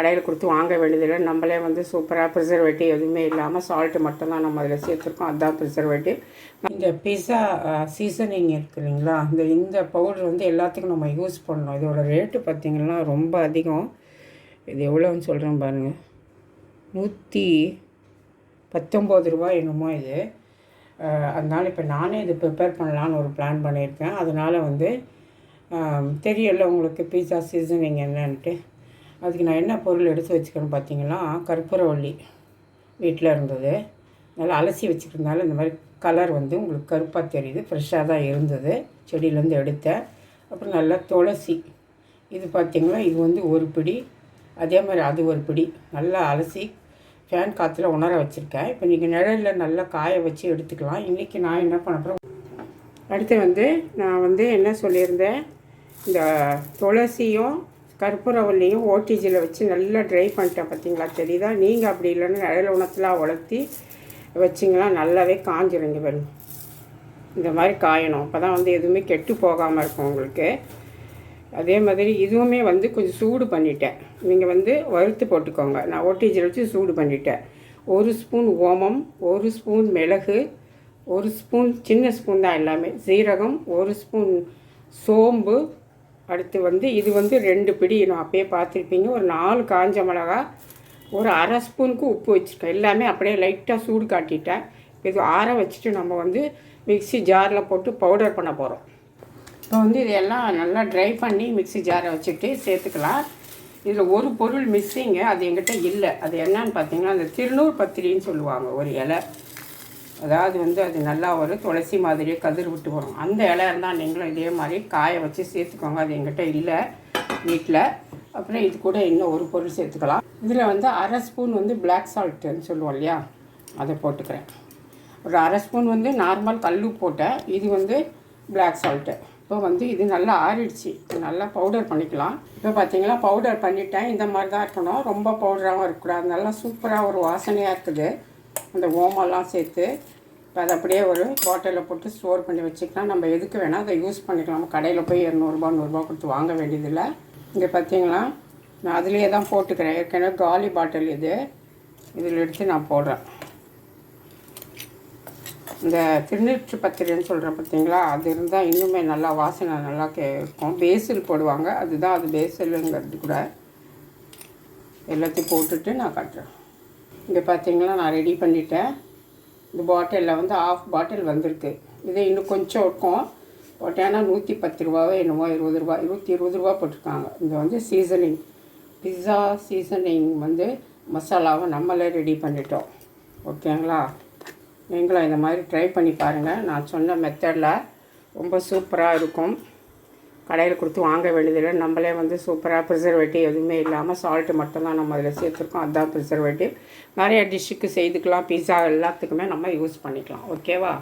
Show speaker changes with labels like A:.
A: கடையில் கொடுத்து வாங்க வேண்டியதில்லை. நம்மளே வந்து சூப்பராக ப்ரிசர்வேட்டிவ் எதுவுமே இல்லாமல் சால்ட்டு மட்டும்தான் நம்ம அதில் சேர்த்துருக்கோம். அதுதான் ப்ரிசர்வேட்டிவ் இந்த பிஸா சீசனிங் இருக்கு இல்லைங்களா? இந்த இந்த பவுடர் வந்து எல்லாத்துக்கும் நம்ம யூஸ் பண்ணணும். இதோட ரேட்டு பார்த்திங்கன்னா ரொம்ப அதிகம். இது எவ்வளோன்னு சொல்கிறேன் பாருங்கள் நூற்றி பத்தொம்போது ரூபாய் என்னமோ இது. அதனால் இப்போ நானே இது ப்ரிப்பேர் பண்ணலான்னு ஒரு பிளான் பண்ணியிருக்கேன். அதனால் வந்து தெரியல உங்களுக்கு பீஸா சீசனிங் என்னன்ட்டு. அதுக்கு நான் என்ன பொருள் எடுத்து வச்சுக்கணும் பார்த்தீங்கன்னா கற்பூரவள்ளி வீட்டில் இருந்தது. நல்லா அலசி வச்சுக்கிறதுனால இந்த மாதிரி கலர் வந்து உங்களுக்கு கருப்பாக தெரியுது ஃப்ரெஷ்ஷாக தான் இருந்தது. செடியிலேருந்து எடுத்தேன் அப்புறம் நல்லா துளசி. இது பார்த்தீங்கன்னா இது வந்து ஒரு பிடி. அதே மாதிரி அது ஒரு பிடி. நல்லா அலசி ஃபேன் காற்றுல உணர வச்சுருக்கேன். இப்போ நீங்கள் நிழலில் நல்லா காய வச்சு எடுத்துக்கலாம். இன்றைக்கி நான் என்ன பண்ண போகிறேன் அடுத்து வந்து நான் வந்து என்ன சொல்லியிருந்தேன்? இந்த துளசியும் கற்பூரவல்லியும் ஓடிஜியில் வச்சு நல்லா ட்ரை பண்ணிட்டேன் பார்த்தீங்களா தெரியுதா? நீங்கள் அப்படி இல்லைன்னா நிழல் உணத்தெலாம் வளர்த்தி வச்சிங்களா நல்லாவே காஞ்சிருங்க பாருங்க. இந்த மாதிரி காயணும். அப்போ தான் வந்து எதுவுமே கெட்டு போகாமல் இருக்கும் உங்களுக்கு. அதே மாதிரி இதுவுமே வந்து கொஞ்சம் சூடு பண்ணிட்டேன். நீங்கள் வந்து வறுத்து போட்டுக்கோங்க. நான் ஓடிஜியில் வச்சு சூடு பண்ணிட்டேன். ஒரு ஸ்பூன் ஓமம் ஒரு ஸ்பூன் மிளகு ஒரு ஸ்பூன் சின்ன ஸ்பூன் தான் எல்லாமே. சீரகம் ஒரு ஸ்பூன் சோம்பு அடுத்து வந்து இது வந்து ரெண்டு பிடி நான் அப்பயே பார்த்துருப்பீங்க. ஒரு நாலு காஞ்ச மிளகா ஒரு அரை ஸ்பூனுக்கு உப்பு வச்சுருக்கேன். எல்லாமே அப்படியே லைட்டாக சூடு காட்டிட்டேன். இது ஆற வச்சுட்டு நம்ம வந்து மிக்ஸி ஜாரில் போட்டு பவுடர் பண்ண போகிறோம் இப்போ வந்து இதெல்லாம் நல்லா ட்ரை பண்ணி மிக்ஸி ஜாரை வச்சுட்டு சேர்த்துக்கலாம். இதில் ஒரு பொருள் மிஸ்ஸிங்க அது எங்கிட்ட இல்லை. அது என்னன்னு பார்த்தீங்கன்னா அந்த திருநூறு பத்திரின்னு சொல்லுவாங்க ஒரு இலை. அதாவது வந்து அது நல்லா ஒரு துளசி மாதிரியே கதிர் விட்டு வரும் அந்த இலை இருந்தால் நீங்களும் இதே மாதிரி காய வச்சு சேர்த்துக்கோங்க. அது எங்கிட்ட இல்லை வீட்டில் அப்புறம் இது கூட இன்னும் ஒரு பொருள் சேர்த்துக்கலாம். இதில் வந்து அரை ஸ்பூன் வந்து பிளாக் சால்ட்டுன்னு சொல்லுவோம் இல்லையா? அதை போட்டுக்கிறேன். ஒரு அரை ஸ்பூன் வந்து நார்மல் கல் போட்டேன் இது வந்து பிளாக் சால்ட்டு இப்போ வந்து இது நல்லா ஆறிடுச்சு. நல்லா பவுடர் பண்ணிக்கலாம். இப்போ பார்த்தீங்களா பவுடர் பண்ணிட்டேன். இந்த மாதிரி தான் இருக்கணும். ரொம்ப பவுடராகவும் இருக்கக்கூடாது. நல்லா சூப்பராக ஒரு வாசனையாக இருக்குது. அந்த ஓமெல்லாம் சேர்த்து இப்போ அதை அப்படியே ஒரு பாட்டிலில் போட்டு ஸ்டோர் பண்ணி வச்சுக்கலாம். நம்ம எதுக்கு வேணால் அதை யூஸ் பண்ணிக்கலாம். கடையில் போய் இரநூறுபா நூறுரூவா கொடுத்து வாங்க வேண்டியதில்லை. இங்கே பார்த்தீங்களா? நான் அதுலேயே தான் போட்டுக்கிறேன். ஏற்கனவே காலி பாட்டில் இது. இதில் எடுத்து நான் போடுறேன். இந்த திருநீற்று பத்திரின்னு சொல்கிறேன் பார்த்தீங்களா? அது இருந்தால் இன்னுமே நல்லா வாசனை நல்லா கே இருக்கும். பேசில் போடுவாங்க. அதுதான் அது பேசிலுங்கிறது கூட. எல்லாத்தையும் போட்டுட்டு நான் கட்டுறேன். இங்கே பார்த்தீங்களா நான் ரெடி பண்ணிட்டேன். இந்த பாட்டிலில் வந்து ஆஃப் பாட்டில் வந்திருக்கு. இது இன்னும் கொஞ்சம் இருக்கும். போட்டேன்னா நூற்றி பத்து ரூபாவோ என்னமோ இருபது ரூபா இருபத்தி இருபது ரூபா போட்டிருக்காங்க. இது வந்து சீசனிங் பிஸ்ஸா சீசனிங் வந்து மசாலாவை நம்மளே ரெடி பண்ணிட்டோம். ஓகேங்களா நீங்களும் இந்த மாதிரி ட்ரை பண்ணி பாருங்கள் நான் சொன்ன மெத்தடில் ரொம்ப சூப்பராக இருக்கும். கடையில் கொடுத்து வாங்க வேண்டியதில்லை நம்மளே வந்து சூப்பராக ப்ரிசர்வேட்டிவ் எதுவுமே இல்லாமல் சால்ட்டு மட்டும்தான் நம்ம அதில் சேர்த்துருக்கோம். அதுதான் ப்ரிசர்வேட்டிவ் நிறைய டிஷ்ஷுக்கு செய்துக்கலாம் பீஸா எல்லாத்துக்குமே நம்ம யூஸ் பண்ணிக்கலாம். ஓகேவா